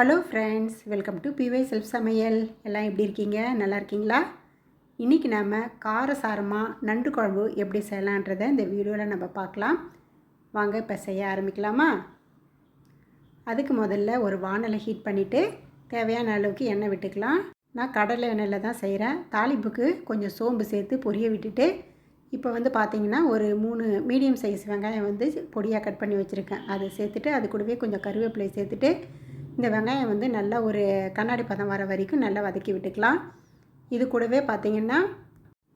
Hello friends welcome to பிவை self சமையல் எல்லாம் எப்படி இருக்கீங்க? நல்லா இருக்கீங்களா? இன்றைக்கி நாம் காரசாரமாக நண்டு குழம்பு எப்படி செய்யலான்றதை இந்த வீடியோவில் நம்ம பார்க்கலாம். வாங்க இப்போ செய்ய ஆரம்பிக்கலாமா? அதுக்கு முதல்ல ஒரு வானலை ஹீட் பண்ணிவிட்டு தேவையான அளவுக்கு எண்ணெய் விட்டுக்கலாம். நான் கடலை எண்ணெயில் தான் செய்கிறேன் தாளிப்புக்கு கொஞ்சம் சோம்பு சேர்த்து பொரிய விட்டுட்டு இப்போ வந்து பார்த்திங்கன்னா ஒரு மூணு மீடியம் சைஸ் வெங்காயம் வந்து பொடியாக கட் பண்ணி வச்சுருக்கேன். அதை சேர்த்துட்டு அது கூடவே கொஞ்சம் கருவேப்பிலை சேர்த்துட்டு இந்த வெங்காயம் வந்து நல்லா ஒரு கண்ணாடி பதம் வர வரைக்கும் நல்லா வதக்கி விட்டுக்கலாம். இது கூடவே பார்த்திங்கன்னா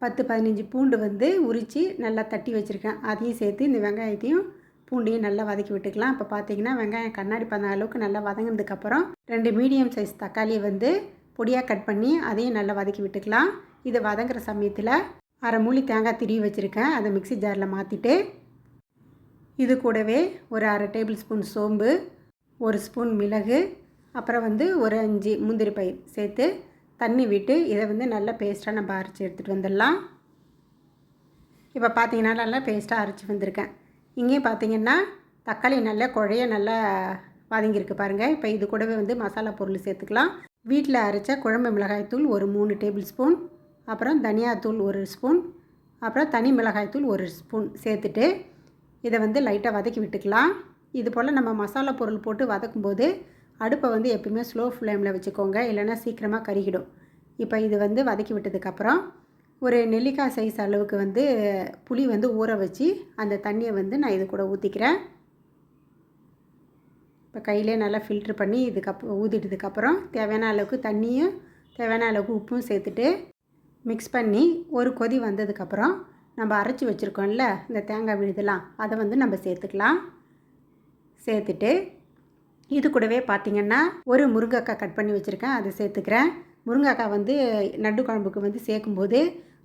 பத்து பதினஞ்சு பூண்டு வந்து உரித்து நல்லா தட்டி வச்சுருக்கேன். அதையும் சேர்த்து இந்த வெங்காயத்தையும் பூண்டையும் நல்லா வதக்கி விட்டுக்கலாம். இப்போ பார்த்தீங்கன்னா வெங்காயம் கண்ணாடி பதம் அளவுக்கு நல்லா வதங்கினதுக்கப்புறம் ரெண்டு மீடியம் சைஸ் தக்காளியை வந்து பொடியாக கட் பண்ணி அதையும் நல்லா வதக்கி விட்டுக்கலாம். இது வதங்குற சமயத்தில் அரை மூலி தேங்காய் திரி வச்சுருக்கேன். அதை மிக்சி ஜாரில் மாற்றிட்டு இது கூடவே ஒரு அரை டேபிள் ஸ்பூன் சோம்பு ஒரு ஸ்பூன் மிளகு அப்புறம் வந்து ஒரு அஞ்சு முந்திரி பயிர் சேர்த்து தண்ணி விட்டு இதை வந்து நல்லா பேஸ்ட்டாக நம்ம அரைச்சி எடுத்துகிட்டு வந்துடலாம். இப்போ பார்த்தீங்கன்னா நல்லா பேஸ்ட்டாக அரைச்சி வந்திருக்கேன். இங்கேயும் பார்த்தீங்கன்னா தக்காளி நல்லா குழைய நல்லா வதங்கியிருக்கு பாருங்கள் இப்போ இது கூடவே வந்து மசாலா பொருள் சேர்த்துக்கலாம். வீட்டில் அரைச்ச குழம்பு மிளகாய்த்தூள் ஒரு மூணு டேபிள் ஸ்பூன் அப்புறம் தனியாத்தூள் ஒரு ஸ்பூன் அப்புறம் தனி மிளகாய்த்தூள் ஒரு ஸ்பூன் சேர்த்துட்டு இதை வந்து லைட்டாக வதக்கி விட்டுக்கலாம். இது போல் நம்ம மசாலா பொருள் போட்டு வதக்கும்போது அடுப்பை வந்து எப்பயுமே ஸ்லோ ஃப்ளேமில் வச்சுக்கோங்க. இல்லைன்னா சீக்கிரமாக கருகிடும். இப்போ இது வந்து வதக்கி விட்டதுக்கப்புறம் ஒரு நெல்லிக்காய் சைஸ் அளவுக்கு வந்து புளி வந்து ஊற வச்சு அந்த தண்ணியை வந்து நான் இது கூட ஊற்றிக்கிறேன் இப்போ கையிலே நல்லா ஃபில்ட்ரு பண்ணி இதுக்கப் ஊற்றிட்டதுக்கப்புறம் தேவையான அளவுக்கு தண்ணியும் தேவையான அளவுக்கு உப்பும் சேர்த்துட்டு மிக்ஸ் பண்ணி ஒரு கொதி வந்ததுக்கப்புறம் நம்ம அரைச்சி வச்சுருக்கோம்ல இந்த தேங்காய் விழுதெல்லாம் அதை வந்து நம்ம சேர்த்துக்கலாம். சேர்த்துட்டு இது கூடவே பார்த்திங்கன்னா ஒரு முருங்கைக்காய் கட் பண்ணி வச்சுருக்கேன் அதை சேர்த்துக்கிறேன். முருங்கைக்காய் வந்து நண்டு குழம்புக்கு வந்து சேர்க்கும்போது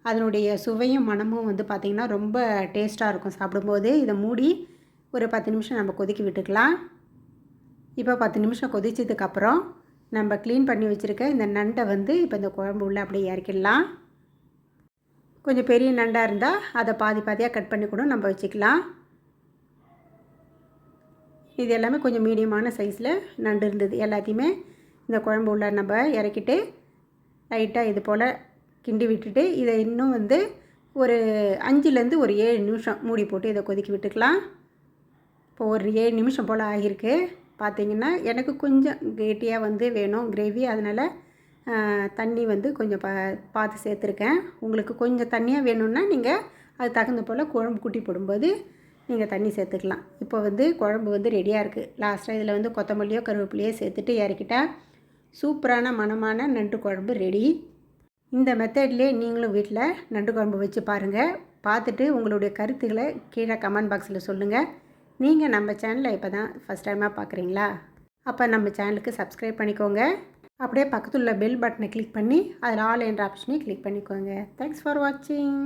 அதனுடைய சுவையும் மனமும் வந்து பார்த்திங்கன்னா ரொம்ப டேஸ்ட்டாக இருக்கும். சாப்பிடும்போது இதை மூடி ஒரு பத்து நிமிஷம் நம்ம கொதிக்க விட்டுக்கலாம். இப்போ பத்து நிமிஷம் கொதிச்சதுக்கப்புறம் நம்ம க்ளீன் பண்ணி வச்சுருக்க இந்த நண்டை வந்து இப்போ இந்த குழம்பு உள்ள அப்படியே இறக்கிடலாம். கொஞ்சம் பெரிய நண்டாக இருந்தால் அதை பாதி பாதியாக கட் பண்ணி கூட நம்ம வச்சுக்கலாம். இது எல்லாமே கொஞ்சம் மீடியமான சைஸில் நண்டு இருந்தது. எல்லாத்தையுமே இந்த குழம்பு உள்ள நம்ம இறக்கிட்டு லைட்டாக இது போல் கிண்டி விட்டுட்டு இதை இன்னும் வந்து ஒரு அஞ்சுலேருந்து ஒரு ஏழு நிமிஷம் மூடி போட்டு இதை கொதிக்க விட்டுக்கலாம். இப்போ ஒரு ஏழு நிமிஷம் போல் ஆகியிருக்கு. பார்த்திங்கன்னா எனக்கு கொஞ்சம் கெட்டியாக வந்து வேணும் கிரேவி அதனால் தண்ணி வந்து கொஞ்சம் பா பார்த்து சேர்த்துருக்கேன். உங்களுக்கு கொஞ்சம் தண்ணியாக வேணும்னா நீங்கள் அது தகுந்த போல் குழம்பு குட்டி போடும்போது நீங்கள் தண்ணி சேர்த்துக்கலாம். இப்போ வந்து குழம்பு வந்து ரெடியாக இருக்குது லாஸ்ட்டாக இதில் வந்து கொத்தமல்லியோ கருவேப்பிலையோ சேர்த்துட்டு இறக்கிட்டால் சூப்பரான மனமான நண்டு குழம்பு ரெடி இந்த மெத்தட்லேயே நீங்களும் வீட்டில் நண்டு குழம்பு வச்சு பாருங்கள் பார்த்துட்டு உங்களுடைய கருத்துக்களை கீழே கமெண்ட் பாக்ஸில் சொல்லுங்கள் நீங்கள் நம்ம சேனலை இப்போ தான் ஃபஸ்ட் டைமாக பார்க்குறீங்களா அப்போ நம்ம சேனலுக்கு சப்ஸ்கிரைப் பண்ணிக்கோங்க. அப்படியே பக்கத்தில் உள்ள பெல் பட்டனை கிளிக் பண்ணி அதில் ஆல் என்ற ஆப்ஷனையும் கிளிக் பண்ணிக்கோங்க. தேங்க்ஸ் ஃபார் வாட்சிங்